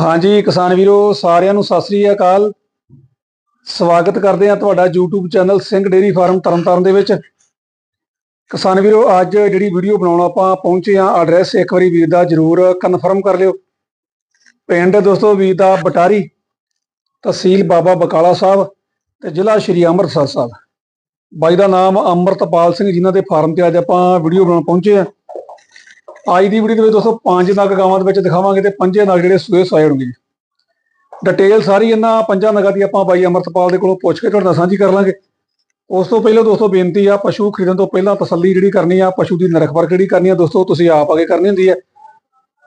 ਹਾਂਜੀ, ਕਿਸਾਨ ਵੀਰੋ, ਸਾਰਿਆਂ ਨੂੰ ਸਤਿ ਸ੍ਰੀ ਅਕਾਲ। ਸਵਾਗਤ ਕਰਦੇ ਹਾਂ ਤੁਹਾਡਾ YouTube channel Singh dairy farm Tarn Taran ਦੇ ਵਿੱਚ। ਕਿਸਾਨ ਵੀਰੋ, ਅੱਜ ਜਿਹੜੀ ਵੀਡੀਓ ਬਣਾਉਣ ਆਪਾਂ ਪਹੁੰਚੇ ਹਾਂ ਐਡਰੈਸ ਇੱਕ ਵਾਰੀ ਵੀਰ ਦਾ ਜਰੂਰ ਕਨਫਰਮ ਕਰ ਲਿਓ। ਪਿੰਡ ਦੋਸਤੋ, ਵੀਰ ਦਾ ਬਟਾਰੀ, ਤਹਿਸੀਲ ਬਾਬਾ ਬਕਾਲਾ ਸਾਹਿਬ ਤੇ ਜ਼ਿਲ੍ਹਾ ਸ਼੍ਰੀ ਅੰਮ੍ਰਿਤਸਰ ਸਾਹਿਬ। ਬਾਈ ਦਾ ਨਾਮ ਅੰਮ੍ਰਿਤਪਾਲ ਸਿੰਘ, ਜਿਨ੍ਹਾਂ ਦੇ ਫਾਰਮ ਤੇ ਅੱਜ ਆਪਾਂ ਵੀਡੀਓ ਬਣਾਉਣ ਪਹੁੰਚੇ ਹਾਂ। ਅੱਜ ਦੀ ਵੀਡੀਓ ਦੇ ਵਿੱਚ ਦੋਸਤੋ ਪੰਜ ਨਗ ਗਾਵਾਂ ਦੇ ਵਿੱਚ ਦਿਖਾਵਾਂਗੇ ਤੇ ਪੰਜੇ ਨਗ ਜਿਹੜੇ ਸੂਏ ਸਵਾਏ ਹੋਣਗੇ। ਜੀ ਡਿਟੇਲ ਸਾਰੀ ਇਹਨਾਂ ਪੰਜਾਂ ਨਗਾਂ ਦੀ ਆਪਾਂ ਬਾਈ ਅਮਰਤਪਾਲ ਦੇ ਕੋਲੋਂ ਪੁੱਛ ਕੇ ਤੁਹਾਡੇ ਨਾਲ ਸਾਂਝੀ ਕਰ ਲਾਂਗੇ। ਉਸ ਤੋਂ ਪਹਿਲਾਂ ਦੋਸਤੋ ਬੇਨਤੀ ਆ, ਪਸ਼ੂ ਖਰੀਦਣ ਤੋਂ ਪਹਿਲਾਂ ਤਸੱਲੀ ਜਿਹੜੀ ਕਰਨੀ ਆ, ਪਸ਼ੂ ਦੀ ਨਰਖ ਕਿਹੜੀ ਕਰਨੀ ਆ, ਦੋਸਤੋ ਤੁਸੀਂ ਆਪ ਆਗੇ ਕਰਨੀ ਹੁੰਦੀ ਹੈ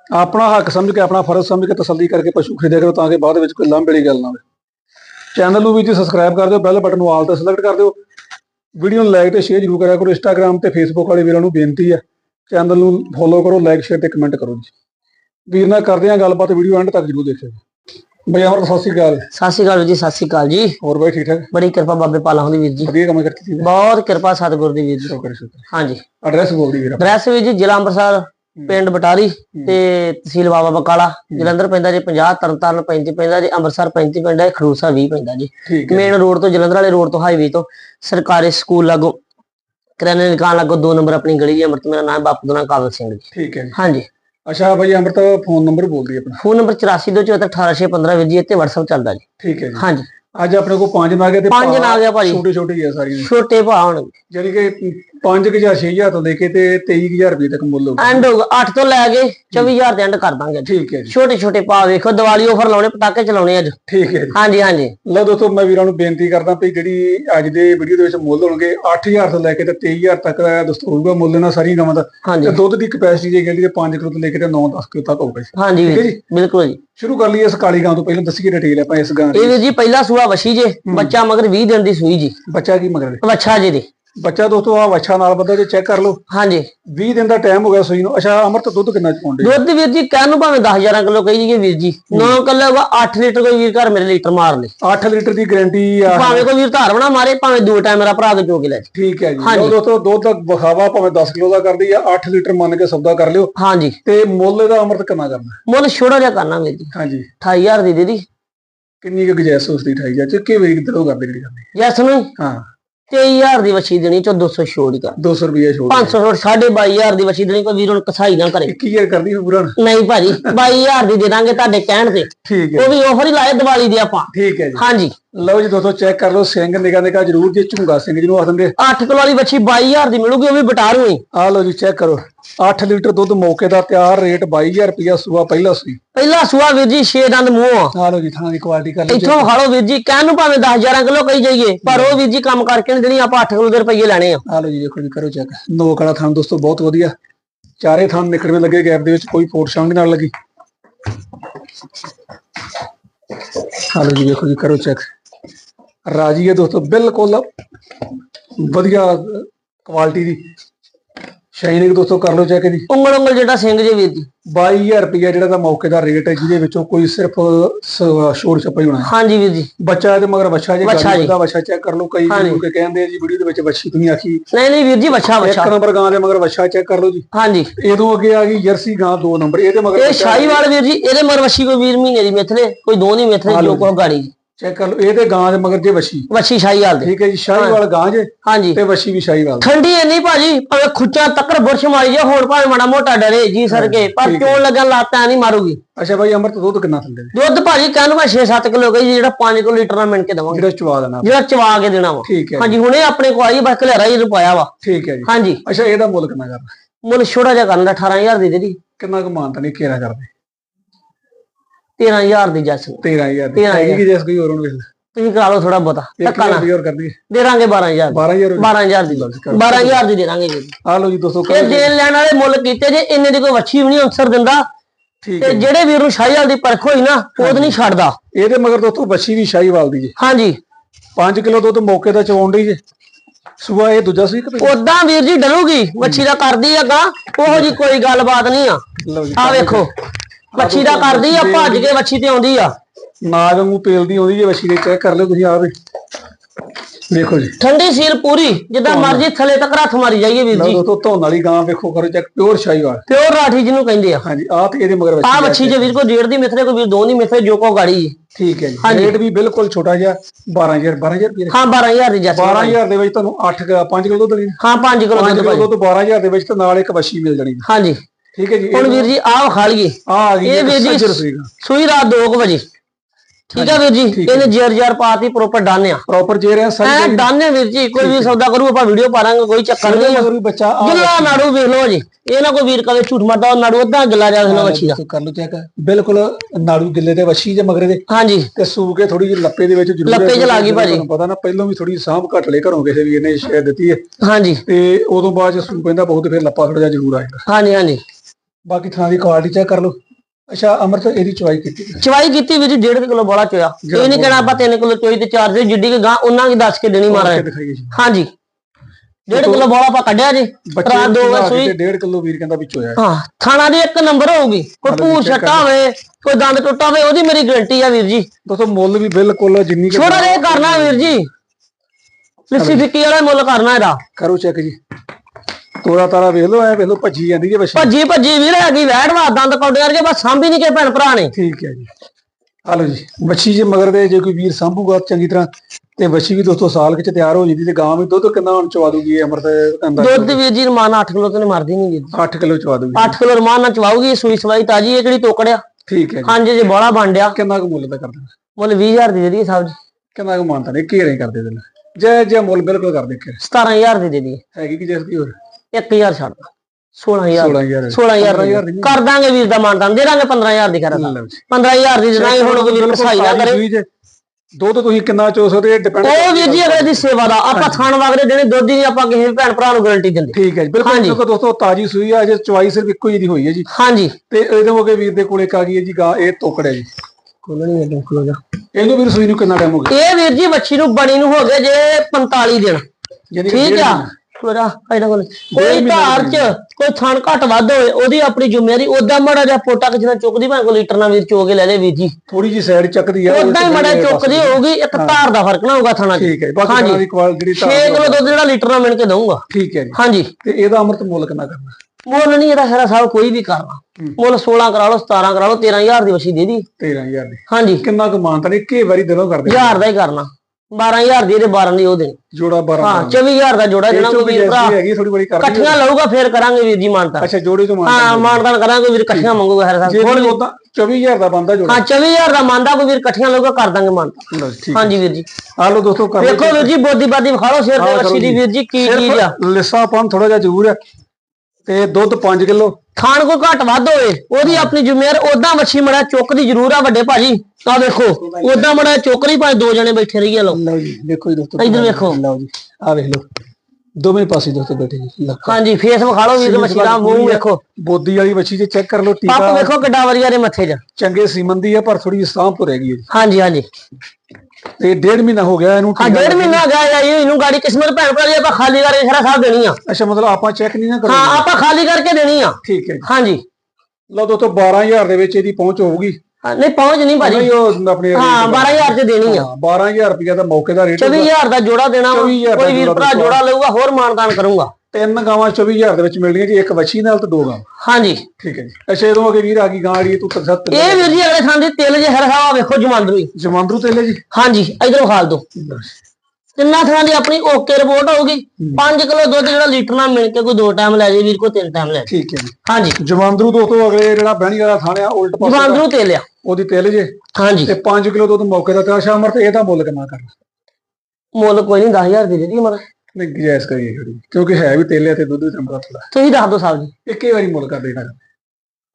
ਆਪਣਾ ਹੱਕ ਸਮਝ ਕੇ, ਆਪਣਾ ਫਰਜ਼ ਸਮਝ ਕੇ ਤਸੱਲੀ ਕਰਕੇ ਪਸ਼ੂ ਖਰੀਦਿਆ ਕਰੋ ਤਾਂ ਕਿ ਬਾਅਦ ਵਿੱਚ ਕੋਈ ਲਾਂਭੇੜੀ ਗੱਲ ਨਾ ਹੋਵੇ। ਚੈਨਲ ਨੂੰ ਵੀ ਜੀ ਸਬਸਕ੍ਰਾਈਬ ਕਰ ਦਿਓ ਬੈਲ ਬਟਨ ਨੂੰ ਆਲ ਤੇ ਸਿਲੈਕਟ ਕਰ ਦਿਓ। ਵੀਡੀਓ ਨੂੰ ਲਾਈਕ ਤੇ ਸ਼ੇਅਰ ਜ਼ਰੂਰ ਕਰਿਆ ਕਰੋ ਇੰਸਟਾਗ੍ਰam ਤੇ ਫੇਸਬੁੱਕ ਵਾਲੇ ਵੀਰਾਂ ਨੂੰ ਬੇਨਤੀ ਹੈ ਚੈਨਲ ਨੂੰ ਫੋਲੋ ਕਰੋ ਲਾਈਕ ਸ਼ੇਅਰ ਤੇ ਕਮੈਂਟ ਕਰੋ ਜੀ। ਵੀਰ ਨਾਲ ਕਰਦੇ ਆ ਗੱਲਬਾਤ ਵੀਡੀਓ ਐਂਡ ਤੱਕ ਜ਼ਰੂਰ ਦੇਖਿਓ। ਬਈ ਅਮਰ ਸਤਿ ਸ਼੍ਰੀ ਅਕਾਲ। ਸਤਿ ਸ਼੍ਰੀ ਅਕਾਲ ਜੀ ਸਤਿ ਸ਼੍ਰੀ ਅਕਾਲ ਜੀ। ਹੋਰ ਬਾਈ ਠੀਕ ਠਾਕ? ਬੜੀ ਕਿਰਪਾ ਬਾਬੇ ਪਾਲਾ ਹੁੰਦੀ ਵੀਰ ਜੀ। ਵਧੀਆ ਕੰਮ ਕਰਤੀ ਸੀ। ਬਹੁਤ ਕਿਰਪਾ ਸਤਿਗੁਰ ਦੀ ਵੀਰ ਜੀ। ਸ਼ੁਕਰ ਸ਼ੁਕਰ। ਹਾਂਜੀ। ਐਡਰੈਸ ਬੋਲ ਦੀ ਵੀਰ ਐਡਰੈਸ ਵੀਰ ਜੀ ਜ਼ਿਲ੍ਹਾ ਅੰਮ੍ਰਿਤਸਰ ਪਿੰਡ ਬਟਾਰੀ ਤੇ ਤਹਿਸੀਲ ਬਾਬਾ ਬਕਾਲਾ। ਜਲੰਧਰ ਪੈਂਦਾ ਜੀ 50 ਤਰਨਤਾਰਨ 35 ਪੈਂਦਾ ਜੀ ਅੰਮ੍ਰਿਤਸਰ 35 ਪੈਂਦਾ ਸਾਹਿਬ 20 ਪੈਂਦਾ ਜੀ। ਮੇਨ ਰੋਡ ਤੋਂ ਜਲੰਧਰ ਵਾਲੇ ਰੋਡ ਤੋਂ ਹਾਈਵੇ ਤੋਂ ਸਰਕਾਰੀ ਸਕੂਲ ਲਾਗੋ ਕਰਿਆਨੇ ਦੀ ਦੁਕਾਨ ਲਾਗੋ ਦੋ ਨੰਬਰ ਆਪਣੀ ਗਲੀ ਹੈ ਅਮਰਤ ਮੇਰਾ ਨਾਮ ਬਾਪੂ ਦਾ ਨਾਮ ਕਾਬਲ ਸਿੰਘ ਜੀ। ਠੀਕ ਹੈ ਜੀ। ਹਾਂਜੀ। ਅੱਛਾ ਬਾਈ ਅਮਰਤ ਫੋਨ ਨੰਬਰ ਬੋਲ ਦੀ ਆਪਣਾ। ਫੋਨ ਨੰਬਰ 8424181615 ਵੀਰ ਜੀ ਇੱਥੇ WhatsApp ਚੱਲਦਾ ਜੀ। ਠੀਕ ਹੈ ਜੀ। ਹਾਂਜੀ। ਅੱਜ ਆਪਣੇ ਕੋਲ ਪੰਜ ਨਾਗੇ ਤੇ ਪੰਜ ਨਾਗ ਆ ਭਾਜੀ। ਛੋਟੇ ਛੋਟੇ ਹੀ ਆ ਸਾਰੀਆਂ। ਛੋਟੇ ਭਾ ਜਾਨੀ ਕਿ 5000 6000 ਤੋਂ ਲੈ ਕੇ ਤੇ 23000 ਰੁਪਏ ਤੱਕ ਮੁੱਲ ਹੋਊਗਾ। ਐਂਡ ਹੋਊਗਾ 8 ਤੋਂ ਲੈ ਕੇ 24000 ਦੇ ਐਂਡ ਕਰ ਦਾਂਗੇ। ਅੱਜ ਠੀਕ ਹੈ ਜੀ। ਛੋਟੇ ਛੋਟੇ ਭਾ ਵੇਖੋ ਦੀਵਾਲੀ ਆਫਰ ਲਾਉਣੇ ਪਟਾਕੇ ਚਲਾਉਣੇ ਅੱਜ। ਠੀਕ ਹੈ ਜੀ। ਹਾਂਜੀ ਹਾਂਜੀ। ਲਓ ਦੋਸਤੋ ਮੈਂ ਵੀਰਾਂ ਨੂੰ ਬੇਨਤੀ ਕਰਦਾ ਵੀ ਜਿਹੜੀ ਅੱਜ ਦੇ ਵੀਡੀਓ ਦੇ ਵਿੱਚ ਮੁੱਲ ਹੋਣਗੇ 8000 ਤੋਂ ਲੈ ਕੇ ਤੇ 23000 ਤੱਕ ਦਾ ਦੋਸਤੋ ਹੋਊਗਾ ਮੁੱਲ ਇਹਨਾਂ ਸਾਰੀਆਂ ਗਾਵਾਂ ਦਾ। ਤੇ ਦੁੱਧ ਦੀ ਕਪੈਸਿਟੀ ਜੇ ਕਹਿੰਦੀ ਤੇ 5 ਕਿਲੋ ਤੋਂ ਲੈ ਕੇ ਤੇ 9-10 ਕਿਲੋ ਤੱਕ ਹੋਊਗਾ ਜੀ। ਹਾਂਜੀ ਠੀਕ ਹੈ ਜੀ? ਬਿਲਕੁਲ ਜੀ। ਸ਼ੁਰੂ ਕਰ ਲਈਏ ਇਸ ਕਾਲੀ ਗਾਂ ਤੋਂ ਪਹਿਲਾਂ ਦੱਸੀਏ ਡਿਟੇਲ ਆਪਾਂ ਇਸ ਗਾਂ ਦੀ। ਇਹ ਜੀ ਪਹਿਲਾ ਸੂਆ ਵਸ਼ੀ ਜੇ ਬੱਚਾ ਮਗਰ 20 ਦਿਨ ਦੀ ਸੂਈ ਜੀ। ਬੱਚਾ ਕੀ ਮਗਰ? ਵੱਛਾ ਜੀ ਦੀ। ਬੱਚਾ ਦੋਸਤੋ ਆ ਵੱਛਾ ਨਾਲ ਬੰਦਾ ਜੇ ਚੈੱਕ ਕਰ ਲਓ। ਹਾਂਜੀ। 20 ਦਿਨ ਦਾ ਟਾਈਮ ਹੋ ਗਿਆ ਸੂਈ ਨੂੰ। ਅੱਛਾ ਅਮਰਤ ਦੁੱਧ ਕਿੰਨਾ ਚ ਪਾਉਂਦੇ? ਦੁੱਧ ਵੀਰ ਜੀ ਕਹਿਣ ਨੂੰ ਭਾਵੇਂ 10000 ਕਿਲੋ ਕਹੀ ਜੀਏ ਵੀਰ ਜੀ। 9 ਕਿਲੋ ਵਾ 8 ਲੀਟਰ ਕੋਈ ਵੀਰ ਘਰ ਮੇਰੇ ਲੀਟਰ ਮਾਰ ਲੇ। 8 ਲੀਟਰ ਦੀ ਗਾਰੰਟੀ ਆ। ਭਾਵੇਂ ਕੋਈ ਵੀਰ ਧਾਰ ਬਣਾ ਮਾਰੇ ਭਾਵੇਂ ਦੋ ਟਾਈਮ ਮੇਰਾ ਭਰਾ ਕੇ ਚੋ ਕੇ ਲੈ। ਠੀਕ ਹੈ ਜੀ। ਲਓ ਦੋਸਤੋ ਦੁੱਧ ਦਾ ਵਿਖਾਵਾ ਭਾਵੇਂ 10 ਕਿਲੋ ਦਾ ਕਰਦੀ ਆ 8 ਲੀਟਰ ਮੰਨ ਕੇ ਸੌਦਾ ਕਰ ਲਿਓ। ਹਾਂਜੀ। ਤੇ ਮੁੱਲ ਇਹਦਾ ਅਮਰਤ ਕਿੰਨਾ ਕਰਨਾ? ਮੁੱਲ ਛੋੜਾ ਜਿਹਾ ਕਰਨਾ ਵੀਰ ਜੀ। ਹਾਂਜੀ। 28000 ਦੀ ਦੇ ਦੀ। ਕਿੰਨੀ ਕੁ ਗੁਜਾਇਸ਼ ਉਸ ਦੀ 28 ਜਾਂ ਚੱਕੇ ਵੇਰੀ ਕਿੱਧਰੋਂ ਕਰਦੇ ਜਿਹੜੀ ਕਰਨੀ ਜੈਸ ਨੂੰ? ਹਾਂ। 23000 ਦੀ ਵਛੀ ਦੇਣੀ ਚੋ 200 ਛੋੜ ਕਰ 200 ਰੁਪਏ ਛੋੜ 500 ਛੋੜ 22500 ਦੀ ਵਛੀ ਦੇਣੀ ਕੋਈ ਵੀਰ ਹੁਣ ਕਸਾਈ ਨਾ ਕਰੇ। 21000 ਕਰਦੀ ਪੂਰਾ ਨਹੀਂ ਭਾਜੀ 22000 ਦੀ ਦੇ ਦਾਂਗੇ ਤੁਹਾਡੇ ਕਹਿਣ ਤੇ। ਠੀਕ ਹੈ ਉਹ ਵੀ ਆਫਰ ਹੀ ਲਾਏ ਦੀਵਾਲੀ ਦੇ ਆਪਾਂ। ਠੀਕ ਹੈ ਜੀ। ਹਾਂਜੀ। ਲਓ ਜੀ ਦੋਸਤੋ ਚੈੱਕ ਕਰ ਲਓ ਸਿੰਘ ਨਿਕਾ ਨਿਕਾ ਜਰੂਰ ਜੇ ਝੁੰਗਾ ਸਿੰਘ ਜਿਹਨੂੰ ਆਖਦੇ 8 ਕਿਲੋ ਵਾਲੀ ਵੱਛੀ 22000 ਦੀ ਮਿਲੂਗੀ ਉਹ ਵੀ ਬਟਾਰੂ ਹੀ ਆ ਲਓ ਜੀ ਚੈੱਕ ਕਰੋ। 8 ਲੀਟਰ ਦੁੱਧ ਮੌਕੇ ਦਾ ਤਿਆਰ ਰੇਟ 22000 ਰੁਪਇਆ ਸੂਆ ਪਹਿਲਾ ਸੂਈ। ਪਹਿਲਾ ਸੂਆ ਵੀਰ ਜੀ 6 ਦੰਦ ਮੂੰਹ ਆ। ਲਓ ਜੀ ਥਾਂ ਦੀ ਕੁਆਲਿਟੀ ਕਰ ਲਓ ਇੱਥੋਂ ਖਾਲੋ ਵੀਰ ਜੀ ਕਹਿਣ ਨੂੰ ਭਾਵੇਂ 10000 ਕਿਲੋ ਕਹੀ ਜਾਈਏ ਪਰ ਉਹ ਵੀਰ ਜੀ ਕੰਮ ਕਰਕੇ ਨਹੀਂ ਦੇਣੀ ਆਪਾਂ 8 ਕਿਲੋ ਦੇ ਰੁਪਏ ਲੈਣੇ ਆ। ਆ ਲਓ ਜੀ ਦੇਖੋ ਜੀ ਕਰੋ ਚੈੱਕ ਨੋਕ ਵਾਲਾ ਥਾਂ ਦੋਸਤੋ ਬਹੁਤ ਵਧੀਆ। ਚਾਰੇ ਥਾਂ ਨਿਕਲਵੇਂ ਲੱਗੇ ਗੈਪ ਦੇ ਵਿੱਚ ਕੋਈ ਫੋਟ ਸ਼ਾਂਗ ਨਾਲ ਲੱਗੀ। ਆ ਲਓ ਜੀ ਦੇਖੋ ਜੀ ਕਰੋ ਚੈੱਕ ਰਾਜੀ ਹੈ ਦੋਸਤੋ ਬਿਲਕੁਲ ਵਧੀਆ ਕੁਆਲਿਟੀ ਦੀ। ਸ਼ਾਈਨਿੰਗ ਦੋਸਤੋ ਕਰ ਲਓ ਚੈੱਕ ਜੀ ਉਂਗਲ ਉਂਗਲ ਜਿਹੜਾ ਸਿੰਘ ਜੇ ਵੀਰ ਜੀ। 22000 ਰੁਪਇਆ ਜਿਹੜਾ ਦਾ ਮੌਕੇ ਦਾ ਰੇਟ ਹੈ ਜਿਹਦੇ ਵਿੱਚੋਂ ਕੋਈ ਸਿਰਫ ਸ਼ੋਰ ਛੱਪਾ ਹੀ ਹੋਣਾ ਹਾਂਜੀ ਵੀਰ ਜੀ। ਬੱਚਾ ਇਹਦੇ ਮਗਰ ਬੱਚਾ ਜੇ ਜੀ। ਦਾ ਬੱਚਾ ਚੈੱਕ ਕਰ ਲਓ ਕਈ। ਲੋਕ ਕਹਿੰਦੇ ਆ ਜੀ ਵੀਡੀਓ ਦੇ ਵਿੱਚ ਬੱਚੀ ਤੁਸੀਂ ਆਖੀ। ਨਹੀਂ ਨਹੀਂ ਵੀਰ ਜੀ ਵੱਛਾ ਇੱਕ ਵੱਛਾ ਨੰਬਰ ਗਾਂ ਦੇ ਮਗਰ ਬੱਚਾ ਚੈੱਕ ਕਰ ਲਓ ਜੀ। ਹਾਂਜੀ। ਇਹਦੋਂ ਅੱਗੇ ਆ ਗਈ ਜਰਸੀ ਗਾਂ ਦੋ ਨੰਬਰ ਇਹਦੇ ਮਗਰ ਇਹ ਸ਼ਾਹੀਵਾਲ ਵੀਰ ਜੀ ਇਹਦੇ ਮਰ ਵੱਛੀ ਕੋਈ ਵੀਰ ਮਹੀਨੇ ਦੀ ਮਿੱਥਲੇ ਕੋਈ ਦੋ ਨਹੀਂ ਮਿੱਥਲੇ ਜੋ ਕੋ ਗਾੜੀ। ਚੈੱਕ ਕਰ ਲਓ ਇਹਦੇ ਗਾਂ ਦੇ ਮਗਰ ਜੇ ਬੱਚੀ ਵੱਛੀ ਸ਼ਾਹੀਵਾਲ ਦੇ। ਠੀਕ ਹੈ ਜੀ ਸ਼ਾਹੀਵਾਲ ਗਾਂ ਜੇ ਹਾਂਜੀ। ਤੇ ਬੱਚੀ ਵੀ ਸ਼ਾਹੀਵਾਲ ਠੰਡੀ ਇੰਨੀ ਭਾਜੀ ਭਾਵੇਂ ਖੁੱਚਾ ਤੱਕਰ ਬੁਰਸ਼ ਮਾਰੀ ਜੇ ਹੋਰ ਭਾਵੇਂ ਮਾੜਾ ਮੋਟਾ ਡਰੇ ਜੀ ਸਰਕੇ ਪਰ ਚੋਣ ਲੱਗਣ ਲਾਤਾਂ ਨਹੀਂ ਮਾਰੂਗੀ। ਅੱਛਾ ਬਾਈ ਅਮਰਤ ਦੁੱਧ ਕਿੰਨਾ ਥੱਲੇ ਦੇ? ਦੁੱਧ ਭਾਜੀ ਕਹਿਣ ਮੈਂ 6-7 ਕਿਲੋ ਕਹੀ ਜੀ, ਜਿਹੜਾ 5 ਕਿਲੋ ਲੀਟਰ ਨਾਲ ਮਿਣ ਕੇ ਦਵਾਂਗੇ। ਜਿਹੜਾ ਚਵਾ ਦੇਣਾ। ਜਿਹੜਾ ਚਵਾ ਕੇ ਦੇਣਾ ਵਾ। ਠੀਕ ਹੈ ਹਾਂਜੀ ਹੁਣੇ ਆਪਣੇ ਕੋ ਆਈ ਬਸ ਘਲੇਰਾ ਹੀ ਰੁਪਾਇਆ ਵਾ। ਠੀਕ ਹੈ ਜੀ। ਹਾਂਜੀ। ਅੱਛਾ ਇਹਦਾ ਮੁੱਲ ਕਿੰਨਾ ਕਰਨਾ? ਮੁੱਲ ਛੋੜਾ ਜਿਹਾ ਕਰਨ ਦਾ 18000 ਦੀ ਦੇ ਦੀ। ਕਿੰਨਾ ਕੁ ਮਾਨਤਾ ਨਹੀਂ ਕੇਰਾ ਕਰਦੇ 13000 ਦੀ ਜੱਸ ਨੂੰ। 13000 ਦੀ। 13,000 ਹੈਗੀ ਕਿ ਜੈਸ ਕੋਈ ਹੋਰ ਨੂੰ ਵੇਖ ਤੁਸੀਂ ਕਰਾ ਲਓ ਥੋੜਾ ਇੱਕ ਧੱਕਾ ਨਾ। ਹੋਰ ਕਰ ਦਈਏ ਦੇ ਦਾਂਗੇ 12000 ਦੀ। 12000 12000 ਦੀ। 12000 ਦੀ ਦੇ ਦਾਂਗੇ ਜੀ। ਆ ਲਓ ਜੀ ਦੋਸਤੋ ਇਹ ਦੇਣ ਲੈਣ ਵਾਲੇ ਮੁੱਲ ਕੀਤੇ ਜੇ ਇੰਨੇ ਦੀ ਕੋਈ ਵੱਛੀ ਵੀ ਨਹੀਂ ਅਨਸਰ ਦਿੰਦਾ। ਠੀਕ ਤੇ ਜਿਹੜੇ ਵੀਰ ਨੂੰ ਸ਼ਾਹੀਵਾਲ ਦੀ ਪਰਖ ਹੋਈ ਨਾ ਉਹ ਨਹੀਂ ਛੱਡਦਾ। ਇਹਦੇ ਮਗਰ ਦੋਸਤੋ ਬੱਚੀ ਵੀ ਸ਼ਾਹੀਵਾਲ ਦੀ ਜੀ। ਹਾਂਜੀ। 5 ਕਿਲੋ ਦੁੱਧ ਮੌਕੇ ਦਾ ਚਵਾਉਣ ਦੀ ਜੀ। ਸੂਆ ਇਹ ਦੂਜਾ ਸੀ ਕਿ ਉਦਾਂ ਵੀਰ ਜੀ ਡਰੂਗੀ ਵੱਛੀ ਦਾ ਕਰਦੀ ਹੈਗਾ ਉਹੋ ਜੀ ਕੋਈ ਗੱਲਬਾਤ ਨਹੀਂ ਆ। ਆ ਵੇਖੋ। ਵੱਛੀ ਦਾ ਕਰਦੀ ਆ ਭੱਜ ਕੇ ਵੱਛੀ ਤੇ ਆਉਂਦੀ ਆ। ਨਾਗ ਵਾਂਗੂ ਪੇਲਦੀ ਆਉਂਦੀ ਜੇ ਬੱਚੀ ਦੇ ਚੈੱਕ ਕਰ ਲਿਓ ਤੁਸੀਂ ਆਵੇ ਵੇਖੋ ਜੀ। ਠੰਡੀ ਸੀਲ ਪੂਰੀ ਜਿੱਦਾਂ ਮਰਜ਼ੀ ਥੱਲੇ ਤੱਕ ਰੱਥ ਮਾਰੀ ਜਾਈਏ ਵੀਰ ਜੀ। ਦੋਸਤੋ ਧੋਣ ਵਾਲੀ ਗਾਂ ਵੇਖੋ ਕਰੋ check pure Sahiwal pure Rathi ਜਿਹਨੂੰ ਕਹਿੰਦੇ ਆ। ਹਾਂਜੀ ਆਹ ਤੇ ਇਹਦੇ ਮਗਰ ਆ ਬੱਚੀ ਜੇ ਵੀਰ ਕੋ ਡੇਢ ਦੀ ਮਿੱਥਰੇ ਕੋ ਵੀਰ ਦੋ ਨਹੀਂ ਮਿੱਥਰੇ ਜੋ ਕੋ ਗਾੜੀ। ਠੀਕ ਹੈ ਜੀ। ਰੇਟ ਵੀ ਬਿਲਕੁਲ ਛੋਟਾ ਜਿਹਾ 12000 12000 ਰੁਪਏ ਹਾਂ 12000 ਦੀ ਜੱਸ 12000 ਦੇ ਵਿੱਚ ਤੁਹਾਨੂੰ 8 5 ਕਿਲੋ ਦੁੱਧ ਦੇਣੀ ਹਾਂ 5 ਕਿਲੋ 5 ਦੁੱਧ ਕਿਲੋ ਭਾਈ ਦੁੱਧ 12000 ਦੇ ਵਿੱਚ ਤੇ ਨਾਲ ਇੱਕ ਵਸ਼ੀ ਮਿਲ ਜਾਣੀ ਹਾਂਜੀ। ਠੀਕ ਹੈ ਜੀ ਹੁਣ ਵੀਰ ਜੀ ਆਹ ਖਾ ਲਈਏ। ਆ ਆ ਗਈ ਇਹ ਵੀਰ ਜੀ ਸੂਈ ਰਾਤ 2 ਵਜੇ। ਠੀਕ ਆ ਵੀਰ ਜੀ ਇਹਨੇ ਜਰ ਜਰ ਪਾਤੀ ਪ੍ਰੋਪਰ ਡਾਨੇ ਆ। ਪ੍ਰੋਪਰ ਜੇ ਰਿਆ ਐ ਸਾਰੀ ਡਾਨੇ ਵੀਰ ਜੀ ਕੋਈ ਵੀ ਸੌਦਾ ਕਰੂ ਆਪਾਂ ਵੀਡੀਓ ਪਾ ਦਾਂਗੇ ਕੋਈ ਚੱਕਰ ਨਹੀਂ ਵੀ ਬੱਚਾ ਆ ਗਿੱਲਾ ਨਾੜੂ ਵੇਖ ਲਓ ਜੀ ਇਹ ਨਾ ਕੋਈ ਵੀਰ ਕਵੇ ਝੂਠ ਮਾਰਦਾ ਉਹ ਨਾੜੂ ਅੱਧਾ ਗਿੱਲਾ ਜਾ ਦੇਣਾ ਬੱਚੀ ਦਾ। ਕਰ ਲੋ ਚੈੱਕ ਬਿਲਕੁਲ ਨਾੜੂ ਗਿੱਲੇ ਤੇ ਵਸ਼ੀ ਜੇ ਮਗਰੇ ਦੇ। ਹਾਂਜੀ। ਤੇ ਸੂ ਕੇ ਥੋੜੀ ਜਿਹੀ ਲੱਪੇ ਦੇ ਵਿੱਚ ਜ਼ਰੂਰ ਲੱਪੇ 'ਚ ਲਾ ਗਈ ਭਾਜੀ। ਪਤਾ ਨਾ ਪਹਿਲਾਂ ਵੀ ਥੋੜੀ ਸਾਂਭ ਘੱਟ ਲੈ ਘਰੋਂ ਕਿਸੇ ਵੀ ਇਹਨੇ ਸ਼ਾਇਦ ਦਿੱਤੀ ਹੈ। ਹਾਂਜੀ। ਤੇ ਉਦੋਂ ਬਾਅਦ ਸੂ ਪੈਂਦਾ ਬਹੁਤ ਫਿਰ ਲੱਪਾ ਥੋੜਾ ਜਿਹਾ ਜ਼ਰੂਰ ਆਏਗਾ। ਹਾਂਜੀ ਹਾਂਜੀ। ਬਾਕੀ ਥਾਂ ਦੀ ਕੁਆਲਿਟੀ ਚੈੱਕ ਕਰ ਲਓ। ਅੱਛਾ ਅਮਰਤ ਇਹਦੀ ਚੁਆਈ ਕੀਤੀ। ਚਵਾਈ ਕੀਤੀ ਵੀਰ ਜੀ 1.5 ਕਿਲੋ ਬੋਲਾ ਚੋਇਆ। ਇਹ ਨਹੀਂ ਕਹਿਣਾ ਆਪਾਂ 3 ਕਿਲੋ ਚੋਈ ਤੇ ਚਾਰ ਦੇ ਜਿੱਡੀ ਕਿ ਗਾਂ ਉਹਨਾਂ ਕੀ ਦੱਸ ਕੇ ਦੇਣੀ ਮਾਰਾ ਹਾਂਜੀ। 1.5 ਕਿਲੋ ਬੋਲਾ ਆਪਾਂ ਕੱਢਿਆ ਜੀ। ਬੱਚੇ ਦੋ ਵਜੇ ਸੂਈ ਤੇ 1.5 ਕਿਲੋ ਵੀਰ ਕਹਿੰਦਾ ਵਿੱਚ ਹੋਇਆ ਹਾਂ ਥਾਣਾ ਦੀ ਇੱਕ ਨੰਬਰ ਹੋਊਗੀ। ਕੋਈ ਭੂਰ ਛੱਟਾ ਹੋਵੇ ਕੋਈ ਦੰਦ ਟੁੱਟਾ ਹੋਵੇ ਉਹਦੀ ਮੇਰੀ ਗਾਰੰਟੀ ਆ ਵੀਰ ਜੀ। ਦੋਸਤੋ ਮੁੱਲ ਵੀ ਬਿਲਕੁਲ ਜਿੰਨੀ ਥੋੜਾ ਜਿਹਾ ਕਰਨਾ ਵੀਰ ਜੀ। ਲਿੱਸੀ ਫਿੱਕੀ ਵਾਲਾ ਮੁੱਲ ਕਰਨਾ ਇਹਦਾ। ਕਰੋ ਚੈੱਕ ਜੀ। ਤੋਰਾ ਤਾਰਾ ਵੇਖ ਲਓ ਐ ਵੇਖ ਲਓ ਭੱਜੀ ਜਾਂਦੀ ਜੇ ਵਸ਼ੀ ਭੱਜੀ ਭੱਜੀ ਵੀਰ ਹੈਗੀ ਵੈੜ ਵਾ ਦੰਦ ਕੌਡੇ ਵਰਗੇ ਬਸ ਸਾਂਭੀ ਨਹੀਂ ਕੇ ਭੈਣ ਭਰਾ ਨੇ। ਠੀਕ ਹੈ ਜੀ। ਹਲੋ ਜੀ ਵੱਛੀ ਜੇ ਮਗਰ ਦੇ ਜੇ ਕੋਈ ਵੀਰ ਸਾਂਭੂਗਾ ਚੰਗੀ ਤਰ੍ਹਾਂ ਤੇ ਵੱਛੀ ਵੀ ਦੋਸਤੋ ਸਾਲ ਵਿੱਚ ਤਿਆਰ ਹੋ ਜਾਂਦੀ ਤੇ ਗਾਂ ਵੀ ਦੁੱਧ ਕਿੰਨਾ ਹੁਣ ਚਵਾ ਦੂਗੀ ਅਮਰਤ ਕਹਿੰਦਾ ਦੁੱਧ ਵੀਰ ਜੀ ਰਮਾਨ 8 ਕਿਲੋ ਤੋਂ ਮਰਦੀ ਨਹੀਂ ਜੀ। 8 ਕਿਲੋ ਚਵਾ ਦੂਗੀ। 8 ਕਿਲੋ ਰਮਾਨ ਨਾਲ ਚਵਾਉਗੀ ਸੂਈ ਸਵਾਈ ਤਾਜੀ ਇਹ ਕਿਹੜੀ ਤੋਕੜਿਆ? ਠੀਕ ਹੈ ਜੀ। ਹਾਂਜੀ ਜੇ ਬੋਲਾ ਬਣ ਡਿਆ। ਕਿੰਨਾ ਕੁ ਮੁੱਲ ਦਾ ਕਰ ਦੇਣਾ? ਮੁੱਲ 20000 ਦੀ ਦੇ ਸਾਹਿਬ ਜੀ ਕਿੰਨਾ ਕੁ ਮਾਨਤਾ ਨੇ ਘੇਰੇ ਕਰ ਦੇ ਦੇਣਾ। ਜੈ ਜੈ ਮੁੱਲ ਬਿਲਕੁਲ ਕਰ ਦੇ ਕੇ 17000 ਦੀ ਦੇ ਦਈਏ। ਹੈਗੀ ਕਿ ਜਿਸ ਦੀ ਹੋਰ? 1000 ਛੱਡ ਦਾਂ। 16000 16000 16000 ਦੀ 15000 ਦੀ। ਕਰ ਦਾਂਗੇ ਵੀਰ ਦਾ ਮਾਨਦਾਨ ਦੇ ਦਾਂਗੇ 15000 ਦੀ ਦਾਂ ਜੀ। 15000 ਦੀ ਦੇ ਦਾਂਗੇ ਹੁਣ ਕੋਈ ਵੀਰ ਕਸਾਈ ਨਾ ਕਰੇ। ਜੇ ਦੁੱਧ ਤੁਸੀਂ ਕਿੰਨਾ ਚੋ ਸਕਦੇ ਡਿਪੈਂਡ ਉਹ ਵੀਰ ਜੀ ਅਗਲੇ ਦੀ ਸੇਵਾ ਦਾ। ਆਪਾਂ ਥਾਣ ਵਗਰੇ ਦੇਣੇ ਦੁੱਧ ਦੀ ਆਪਾਂ ਕਿਸੇ ਭੈਣ ਭਰਾ ਨੂੰ ਗਾਰੰਟੀ ਦਿੰਦੇ। ਠੀਕ ਹੈ ਜੀ ਬਿਲਕੁਲ। ਕਿਉਂਕਿ ਦੋਸਤੋ ਤਾਜੀ ਸੂਈ ਆ ਅਜੇ ਚਵਾਈ ਸਿਰਫ ਇੱਕੋ ਹੀ ਦੀ ਹੋਈ ਹੈ ਜੀ। ਹਾਂਜੀ। ਤੇ ਇਹਦੇ ਮੋਗੇ ਵੀਰ ਦੇ ਕੋਲ ਗਈ ਹੈ ਜੀ ਗਾਂ ਇਹ ਤੋਕੜ ਹੈ ਜੀ। ਕੋਲ ਨਹੀਂ ਮੈਨੂੰ ਖਲੋ ਜਾ ਇਹਨੂੰ ਵੀਰ ਸੂਈ ਨੂੰ ਕਿੰਨਾ ਟਾਈਮ ਹੋ ਗਿਆ? ਇਹ ਵੀਰ ਜੀ ਵੱਛੀ ਨੂੰ ਬਣੀ ਨੂੰ ਹੋ ਗਏ ਜੇ 45 ਦਿਨ। ਕਿ ਠੀਕ ਆ। ਜਾ ਇਹਦਾ ਕੋਲ ਕੋਈ ਧਾਰ ਚ ਕੋਈ ਥਣ ਘੱਟ ਵੱਧ ਹੋਵੇ ਉਹਦੀ ਆਪਣੀ ਜ਼ਿੰਮੇਵਾਰੀ ਉਦਾਂ ਮੜਾ ਜਾ ਪੋਟਾ ਕਿ ਜਿਹਨਾਂ ਚੁੱਕਦੀ ਭਾਵੇਂ ਕੋਈ ਲੀਟਰ ਨਾਲ ਵੀਰ ਚੋ ਕੇ ਲੈ ਲੈ ਵੀਰ ਜੀ। ਥੋੜੀ ਜੀ ਸਾਈਡ ਚੱਕਦੀ ਆ ਉਦਾਂ ਹੀ ਮੜਾ ਚੁੱਕਦੀ ਹੋਊਗੀ ਇੱਕ ਧਾਰ ਦਾ ਫ਼ਰਕ ਨਾ ਹੋਊਗਾ ਥਣਾ ਠੀਕ ਹੈ। ਬਾਕੀ ਦੀ ਕੁਆਲਿਟੀ 6 ਕਿਲੋ ਦੁੱਧ ਜਿਹੜਾ ਲੀਟਰ ਨਾਲ ਮਿਣ ਕੇ ਦਊਂਗਾ। ਠੀਕ ਹੈ ਜੀ। ਹਾਂਜੀ। ਤੇ ਇਹਦਾ ਅਮਰਤ ਮੁੱਲ ਕਿੰਨਾ ਕਰਨਾ? ਮੁੱਲ ਨਹੀਂ ਇਹਦਾ ਖਰਾ ਸਾਹਿਬ ਕੋਈ ਵੀ ਕਰਨਾ ਮੁੱਲ 16 ਕਰਾ ਲਓ 17 ਕਰਾ ਲਓ 13000 ਦੀ ਵਛੀ ਦੇ ਦੀ। 13000 ਦੀ। ਹਾਂਜੀ। ਕਿੰਨਾ ਕੁ ਮਾਨਤਾ ਨੇ ਇੱਕੇ ਵਾਰੀ ਦਿਲੋਂ ਕਰਦੇ ਹਜ਼ਾਰ ਦਾ ਹੀ ਕਰਨਾ। 12000 ਦੀ ਇਹਦੇ 12 ਦੀ ਉਹ ਦੇਣੀ। ਜੋੜਾ 12 ਹਾਂ 24000 ਦਾ ਜੋੜਾ ਜਿਹੜਾ ਕੋਈ ਵੀਰ ਭਰਾ ਹੈਗੀ ਥੋੜੀ ਬੜੀ ਕਰਦੀ ਇਕੱਠੀਆਂ ਲਊਗਾ ਫੇਰ ਕਰਾਂਗੇ ਵੀਰ ਜੀ ਮਾਨਤਾ। ਅੱਛਾ ਜੋੜੇ ਤੋਂ ਮਾਨਤਾ ਹਾਂ ਮਾਨਦਾਨ ਕਰਾਂਗੇ ਵੀਰ ਇਕੱਠੀਆਂ ਮੰਗੂਗਾ ਹਰ ਜੇ ਸਾਹਿਬ ਉਦਾਂ 24000 ਦਾ ਬੰਦਾ ਜੋੜਾ। ਹਾਂ 24000 ਦਾ ਮੰਨਦਾ ਕੋਈ ਵੀਰ ਇਕੱਠੀਆਂ ਲਊਗਾ ਕਰ ਦਾਂਗੇ ਮਾਨਤਾ। ਹਾਂਜੀ ਵੀਰ ਜੀ। ਆ ਲਓ ਦੋਸਤੋ ਕਰ ਵੇਖੋ ਵੀਰ ਜੀ ਬੋਦੀ ਬਾਦੀ ਵਿਖਾ ਲਓ ਸਿਰ ਤੇ ਵੱਛੀ ਦੀ ਵੀਰ ਜੀ ਕੀ ਚੀਜ਼ ਆ। ਲਿੱਸਾ ਪਾਉਣ ਥੋੜਾ ਜਿਹਾ ਜ਼ਰੂਰ ਹੈ ਤੇ ਦੁੱਧ 5 ਕਿਲੋ। ਖਾਣ ਕੋ ਘੱਟ ਵੱਧ ਹੋਵੇ ਉਹਦੀ ਆਪਣੀ ਜ਼ਿੰਮੇਵਾਰ ਉਦਾਂ ਵੱਛੀ ਮੜਾ ਚੁੱਕਦੀ ਜ਼ਰੂਰ ਆ ਵੱਡੇ ਭਾਜੀ। ਆ ਵੇਖੋ ਉਦਾਂ ਮੜਾ ਚੁੱਕ ਲਈ ਭਾਵੇਂ ਦੋ ਜਣੇ ਬੈਠੇ ਰਹੀਏ ਲਓ। ਲਓ ਜੀ ਦੇਖੋ ਜੀ ਦੋਸਤੋ ਇੱਧਰ ਵੇਖੋ। ਲਓ ਜੀ ਆ ਵੇਖ ਲਓ। ਦੋਵੇਂ ਪਾਸੇ ਦੋਸਤੋ ਬੈਠੇ ਜੀ ਹਾਂਜੀ ਫੇਸ ਵਿਖਾ ਲਓ ਵੀਰ ਮੱਛੀ ਦਾ ਮੂੰਹ ਵੇਖੋ। ਬੋਦੀ ਵਾਲੀ ਬੱਚੀ ਜੇ ਚੈੱਕ ਕਰ ਲਓ ਟੀਕਾ ਵੇਖੋ ਕਿੱਡਾ ਵਧੀਆ ਦੇ ਮੱਥੇ 'ਚ। ਚੰਗੇ ਸੀਮਨ ਦੀ ਹੈ ਪਰ ਥੋੜੀ ਜਿਹੀ ਸਾਂਭ ਜੀ। ਹਾਂਜੀ ਹਾਂਜੀ। ਤੇ ਡੇਢ ਮਹੀਨਾ ਹੋ ਗਿਆ ਇਹਨੂੰ ਹਾਂ ਡੇਢ ਮਹੀਨਾ ਗਿਆ ਜਾਂ ਇਹਨੂੰ ਗਾੜੀ ਕਿਸਮਤ ਭੈਣ ਭਰਾ ਦੀ ਆਪਾਂ ਖਾਲੀ ਕਰਕੇ ਸਾਰਾ ਸਾਹਿਬ ਦੇਣੀ ਆ। ਅੱਛਾ ਮਤਲਬ ਆਪਾਂ ਚੈੱਕ ਨਹੀਂ ਨਾ ਹਾਂ ਕਰਾਂਗੇ ਆਪਾਂ ਖਾਲੀ ਕਰਕੇ ਦੇਣੀ ਆ। ਠੀਕ ਹੈ ਜੀ। ਹਾਂਜੀ। ਲਓ ਦੋਸਤੋ 12000 ਦੇ ਵਿੱਚ ਇਹਦੀ ਪਹੁੰਚ ਹੋਊਗੀ। ਹਾਂ, ਨਹੀਂ ਪਹੁੰਚ ਨਹੀਂ ਭਾਜੀ। ਨਹੀਂ ਉਹ ਆਪਣੇ ਹਾਂ 12000 ਚ ਦੇਣੀ ਆ। ਹਾਂ, 12000 ਰੁਪਏ ਦਾ ਮੌਕੇ ਦਾ ਰੇਟ 24000 ਦਾ ਜੋੜਾ ਦੇਣਾ ਵਾ। 24,000 ਦਾ ਕੋਈ ਵੀਰ ਭਰਾ ਜੋੜਾ ਲਊਗਾ ਹੋਰ ਮਾਨਦਾਨ ਕਰੂੰਗਾ। ਤਿੰਨ ਗਾਵਾਂ 24000 ਦੇ ਵਿੱਚ ਮਿਲਣੀਆਂ ਜੀ ਇੱਕ ਵੱਛੀ ਨਾਲ ਤੇ ਦੋ ਗਾਵਾਂ। ਹਾਂਜੀ। ਠੀਕ ਹੈ ਜੀ। ਅੱਛਾ ਇਹਦੋਂ ਅੱਗੇ ਵੀਰ ਆ ਗਈ ਗਾਂ ਜਿਹੜੀ ਤੂੰ ਤਰਸਤ ਇਹ ਵੀਰ ਜੀ ਅਗਲੇ ਥਾਂ ਦੀ ਤਿਲ ਜੇ ਹਰ ਹਵਾ ਵੇਖੋ ਜਮਾਂਦਰੂ ਹੀ। ਜਮਾਂਦਰੂ ਤੇਲੇ ਜੀ। ਹਾਂਜੀ ਇਧਰੋਂ ਖਾਲ ਦੋ। ਤਿੰਨਾਂ ਥਾਂ ਦੀ ਆਪਣੀ ਓਕੇ ਰਿਪੋਰਟ ਹੋਊਗੀ 5 ਕਿਲੋ ਦੁੱਧ ਜਿਹੜਾ ਲੀਟਰ ਨਾਲ ਮਿਲ ਕੇ ਕੋਈ ਦੋ ਟਾਈਮ ਲੈ ਜੇ ਵੀਰ ਕੋ ਤਿੰਨ ਟਾਈਮ ਲੈ। ਠੀਕ ਹੈ ਜੀ। ਹਾਂਜੀ। ਜਮਾਂਦਰੂ ਦੋਸਤੋ ਅਗਲੇ ਜਿਹੜਾ ਬਹਿਣੀ ਵਾਲਾ ਥਾਂ ਆ ਉਲਟ ਪਾਸੇ ਜਮਾਂਦਰੂ ਤੇਲ ਆ। ਉਹਦੀ ਤੇਲ ਜੇ। ਹਾਂਜੀ। ਤੇ 5 ਕਿਲੋ ਦੁੱਧ ਮੌਕੇ ਦਾ ਤੇ ਆਸ਼ਾ ਅਮਰ ਤੇ ਇਹਦਾ ਮੁੱਲ ਕਿੰਨਾ ਕਰਨਾ ਮੁੱਲ ਕੋਈ ਨਹੀਂ 10000 ਦੀ ਦੇ ਦੀ ਮਰ ਨਹੀਂ ਗੁਜਾਇਸ਼ ਕਰੀਏ ਥੋੜੀ ਕਿਉਂਕਿ ਹੈ ਵੀ ਤੇਲੇ ਤੇ ਦੁੱਧ ਵੀ ਤੰਬਾ ਥੋੜਾ ਤੁਸੀਂ ਦੱਸ ਦਿਓ ਸਾਹਿਬ ਜੀ। ਇੱਕੇ ਵਾਰੀ ਮੁੱਲ ਕਰ ਦੇਣਾ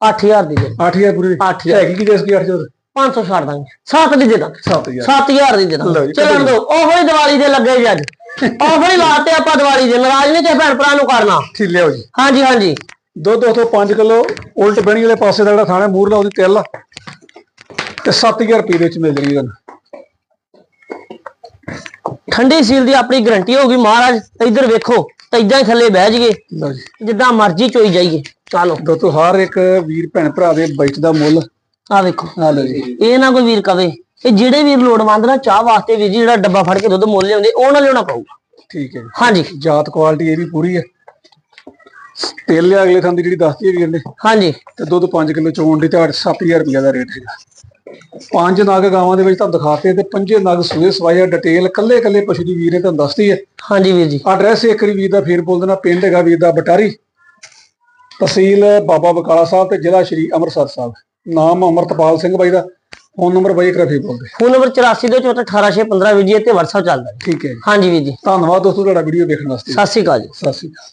8000 ਦੀ ਦੇ 8000 ਪੂਰੀ? 8000 ਹੈਗੀ ਕਿ ਜਿਸ ਕੀ 8000 500 ਛੱਡ ਦਾਂਗੇ। 7 ਦੀ ਦੇ ਦਾਂਗੇ 7000 7000 ਦੀ ਦੇ ਲਓ ਦਾਂਗੇ ਚੱਲਣ ਦੋ ਉਹੋ ਹੀ ਦੀਵਾਲੀ ਦੇ ਲੱਗੇ ਜੀ ਅੱਜ। ਉਹੋ ਹੀ ਲਾਤੇ ਆਪਾਂ ਦੀਵਾਲੀ ਦੇ। ਨਾਰਾਜ਼ ਨਹੀਂ ਕਿ ਭੈਣ ਭਰਾ ਨੂੰ ਕਰਨਾ। ਠੀਕ ਲਿਆਓ ਜੀ। ਹਾਂਜੀ ਹਾਂਜੀ। ਦੁੱਧ ਉਥੋਂ 5 ਕਿਲੋ ਉਲਟ ਬਹਿਣੀ ਵਾਲੇ ਪਾਸੇ ਦਾ ਜਿਹੜਾ ਥਾਣਾ ਮੂਰਲਾ ਉਹਦੀ ਤੇਲ ਤੇ 7000 ਰੁਪਏ ਦੇ ਵਿੱਚ ਮਿਲ ਜਣੀ ਤੁਹਾਨੂੰ। ਠੰਡੀ ਸੀਲ ਦੀ ਆਪਣੀ ਗਾਰੰਟੀ ਹੋਊਗੀ ਮਹਾਰਾਜ ਇੱਧਰ ਵੇਖੋ ਤਾਂ ਇਦਾਂ ਹੀ ਥੱਲੇ ਬਹਿ ਜਾਈਏ ਲਓ ਜੀ। ਜਿੱਦਾਂ ਮਰਜ਼ੀ ਚੋਈ ਜਾਈਏ। ਚਲੋ। ਦੋਸਤੋ ਹਰ ਇੱਕ ਵੀਰ ਭੈਣ ਭਰਾ ਦੇ ਬਜਟ ਦਾ ਮੁੱਲ। ਆ ਵੇਖੋ। ਆ ਲਓ ਜੀ। ਇਹ ਨਾ ਕੋਈ ਵੀਰ ਕਵੇ ਇਹ ਜਿਹੜੇ ਵੀਰ ਲੋੜਵੰਦ ਨਾ ਚਾਹ ਵਾਸਤੇ ਵੀਰ ਜੀ ਜਿਹੜਾ ਡੱਬਾ ਫੜ ਕੇ ਦੁੱਧ ਮੁੱਲ ਲਿਆਉਂਦੇ ਉਹ ਨਾ ਲਿਆਉਣਾ ਪਊਗਾ। ਠੀਕ ਹੈ ਜੀ। ਹਾਂਜੀ। ਜਾਤ ਕੁਆਲਿਟੀ ਇਹ ਵੀ ਪੂਰੀ ਹੈ। ਤੇਲ ਲਿਆ ਅਗਲੇ ਥਾਂ ਦੀ ਜਿਹੜੀ ਦੱਸਦੀ ਹੈ ਵੀਰ ਨੇ। ਹਾਂਜੀ। ਤੇ ਦੁੱਧ 5 ਕਿਲੋ ਚੋਣ ਦੀ ਤੇ 7000 ਰੁਪਏ ਦਾ ਰੇਟ ਹੈਗਾ ਪੰਜ ਨਗ ਗਾਵਾਂ ਦੇ ਵਿੱਚ ਤੁਹਾਨੂੰ ਦਿਖਾਤੇ ਤੇ ਪੰਜੇ ਨਗ ਸੂਏ ਸਵਾਇਆ ਡਿਟੇਲ ਕੱਲੇ ਕੱਲੇ ਪਸ਼ੂ ਦੀ ਵੀਰ ਨੇ ਤੁਹਾਨੂੰ ਦੱਸਦੀ ਹੈ। ਹਾਂਜੀ ਵੀਰ ਜੀ। ਐਡਰੈਸ ਇੱਕ ਵਾਰੀ ਵੀਰ ਦਾ ਫੇਰ ਬੋਲ ਦੇਣਾ ਪਿੰਡ ਹੈਗਾ ਵੀਰ ਦਾ ਬਟਾਰੀ। ਤਹਿਸੀਲ ਬਾਬਾ ਬਕਾਲਾ ਸਾਹਿਬ ਤੇ ਜ਼ਿਲ੍ਹਾ ਸ਼੍ਰੀ ਅੰਮ੍ਰਿਤਸਰ ਸਾਹਿਬ। ਨਾਮ ਅਮਰਤਪਾਲ ਸਿੰਘ ਬਾਈ ਦਾ ਫੋਨ ਨੰਬਰ ਬਾਈ ਇੱਕ ਵਾਰ ਫੇਰ ਬੋਲਦੇ ਫੋਨ ਨੰਬਰ 84 ਦੇ 18615 ਵੀਰ ਜੀ ਤੇ WhatsApp ਚੱਲਦਾ ਠੀਕ ਹੈ ਹਾਂਜੀ ਵੀਰ ਜੀ। ਧੰਨਵਾਦ ਦੋਸਤੋ ਤੁਹਾਡਾ ਵੀਡੀਓ ਦੇਖਣ ਵਾਸਤੇ। ਸਤਿ ਸ਼੍ਰੀ ਅਕਾਲ ਜੀ। ਸਤਿ ਸ਼੍ਰੀ ਅਕਾਲ।